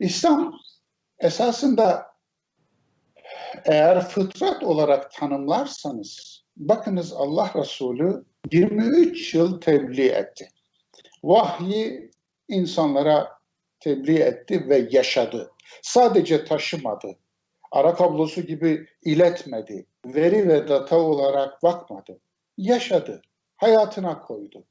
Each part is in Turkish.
İslam esasında eğer fıtrat olarak tanımlarsanız bakınız Allah Resulü 23 yıl tebliğ etti. Vahyi insanlara tebliğ etti ve yaşadı. Sadece taşımadı. Ara kablosu gibi iletmedi. Veri ve data olarak bakmadı. Yaşadı. Hayatına koydu.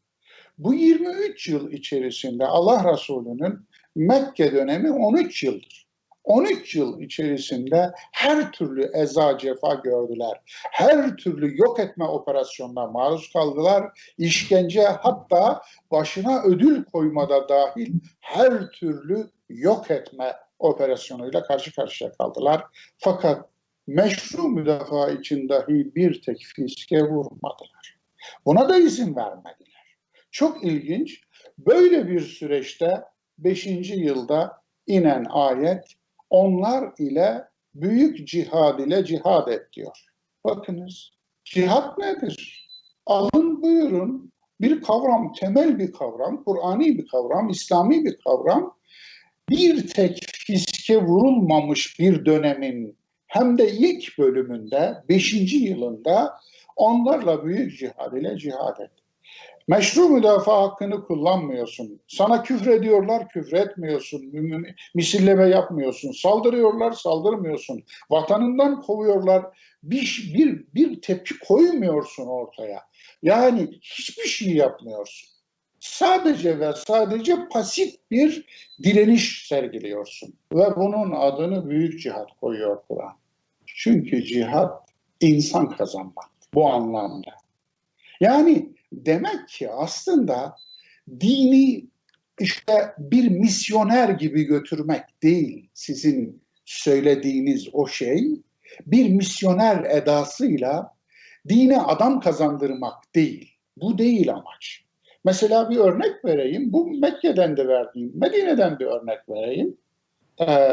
Bu 23 yıl içerisinde Allah Resulü'nün Mekke dönemi 13 yıldır. 13 yıl içerisinde her türlü eza cefa gördüler. Her türlü yok etme operasyonuna maruz kaldılar. İşkence hatta başına ödül koymada dahil her türlü yok etme operasyonuyla karşı karşıya kaldılar. Fakat meşru müdafaa için dahi bir tek fiske vurmadılar. Buna da izin vermediler. Çok ilginç. Böyle bir süreçte 5. yılda inen ayet onlar ile büyük cihad ile cihad et diyor. Bakınız cihad nedir? Alın buyurun bir kavram, temel bir kavram, Kur'ani bir kavram, İslami bir kavram. Bir tek fiske vurulmamış bir dönemin hem de ilk bölümünde, beşinci yılında onlarla büyük cihad ile cihad et. Meşru müdafaa hakkını kullanmıyorsun. Sana küfrediyorlar, küfretmiyorsun. Misilleme yapmıyorsun. Saldırıyorlar, saldırmıyorsun. Vatanından kovuyorlar. Bir, bir, bir tepki koymuyorsun ortaya. Yani hiçbir şey yapmıyorsun. Sadece ve sadece pasif bir direniş sergiliyorsun. Ve bunun adını büyük cihat koyuyor Kur'an. Çünkü cihat insan kazanmak bu anlamda. Yani demek ki aslında dini işte bir misyoner gibi götürmek değil sizin söylediğiniz o şey bir misyoner edasıyla dine adam kazandırmak değil. Bu değil amaç. Mesela bir örnek vereyim. Bu Mekke'den de verdiğim, Medine'den bir örnek vereyim. Ee,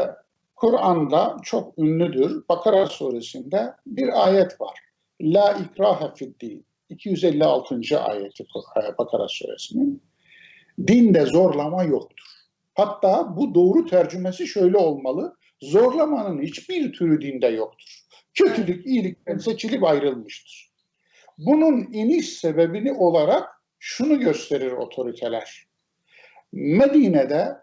Kur'an'da çok ünlüdür. Bakara suresinde bir ayet var. La ikrahe fid din. 256. ayeti Bakara suresinin. Dinde zorlama yoktur. Hatta bu doğru tercümesi şöyle olmalı. Zorlamanın hiçbir türü dinde yoktur. Kötülük iyilikten seçilip ayrılmıştır. Bunun iniş sebebini olarak şunu gösterir otoriteler. Medine'de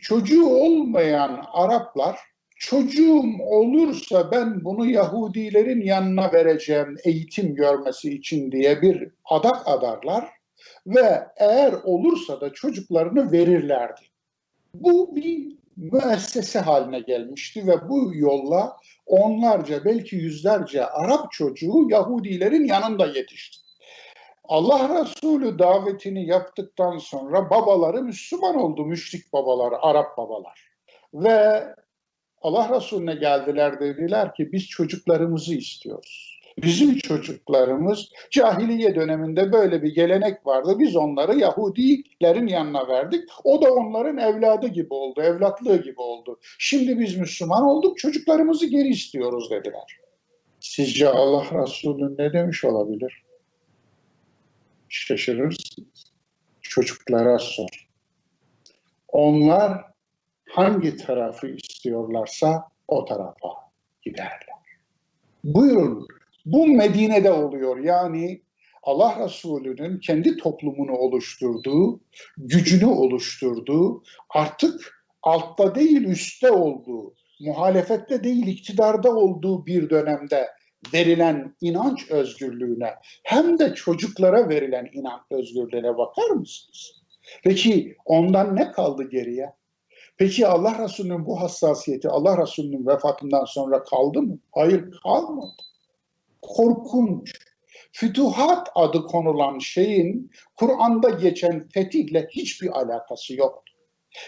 çocuğu olmayan Araplar çocuğum olursa ben bunu Yahudilerin yanına vereceğim eğitim görmesi için diye bir adak adarlar ve eğer olursa da çocuklarını verirlerdi. Bu bir müessese haline gelmişti ve bu yolla onlarca belki yüzlerce Arap çocuğu Yahudilerin yanında yetişti. Allah Resulü davetini yaptıktan sonra babaları Müslüman oldu, müşrik babalar, Arap babalar. Ve Allah Resulüne geldiler dediler ki biz çocuklarımızı istiyoruz. Bizim çocuklarımız cahiliye döneminde böyle bir gelenek vardı. Biz onları Yahudilerin yanına verdik. O da onların evladı gibi oldu, evlatlığı gibi oldu. Şimdi biz Müslüman olduk, çocuklarımızı geri istiyoruz dediler. Sizce Allah Resulü ne demiş olabilir? Şaşırırsınız. Çocuklara sor. Onlar hangi tarafı istiyorlarsa o tarafa giderler. Buyurun, bu Medine'de oluyor. Yani Allah Resulü'nün kendi toplumunu oluşturduğu, gücünü oluşturduğu, artık altta değil üstte olduğu, muhalefette değil iktidarda olduğu bir dönemde verilen inanç özgürlüğüne hem de çocuklara verilen inanç özgürlüğüne bakar mısınız? Peki ondan ne kaldı geriye? Peki Allah Resulü'nün bu hassasiyeti Allah Resulü'nün vefatından sonra kaldı mı? Hayır kalmadı. Korkunç. Fütuhat adı konulan şeyin Kur'an'da geçen fetihle hiçbir alakası yoktur.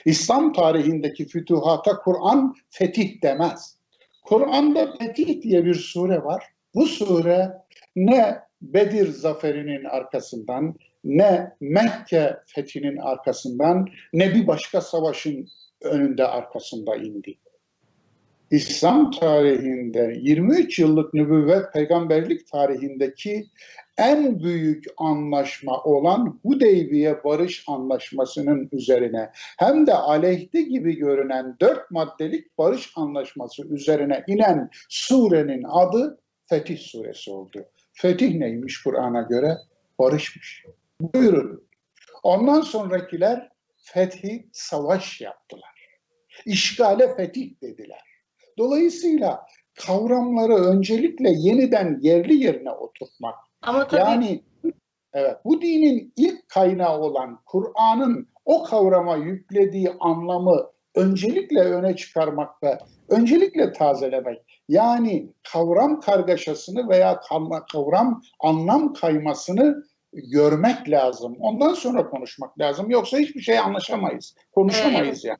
İslam tarihindeki fütuhata Kur'an fetih demez. Kur'an'da fetih diye bir sure var. Bu sure ne Bedir zaferinin arkasından, ne Mekke fethinin arkasından, ne bir başka savaşın önünde arkasında indi. İslam tarihinde 23 yıllık nübüvvet peygamberlik tarihindeki en büyük anlaşma olan Hudeybiye Barış Anlaşması'nın üzerine hem de aleyhte gibi görünen dört maddelik barış anlaşması üzerine inen surenin adı Fetih Suresi oldu. Fetih neymiş Kur'an'a göre? Barışmış. Buyurun. Ondan sonrakiler fethi savaş yaptılar. İşgale fetih dediler. Dolayısıyla kavramları öncelikle yeniden yerli yerine oturtmak. Ama tabii Yani evet bu dinin ilk kaynağı olan Kur'an'ın o kavrama yüklediği anlamı öncelikle öne çıkarmak ve öncelikle tazelemek. Yani kavram kargaşasını veya kavra- kavram anlam kaymasını görmek lazım. Ondan sonra konuşmak lazım. Yoksa hiçbir şey anlaşamayız. Konuşamayız yani.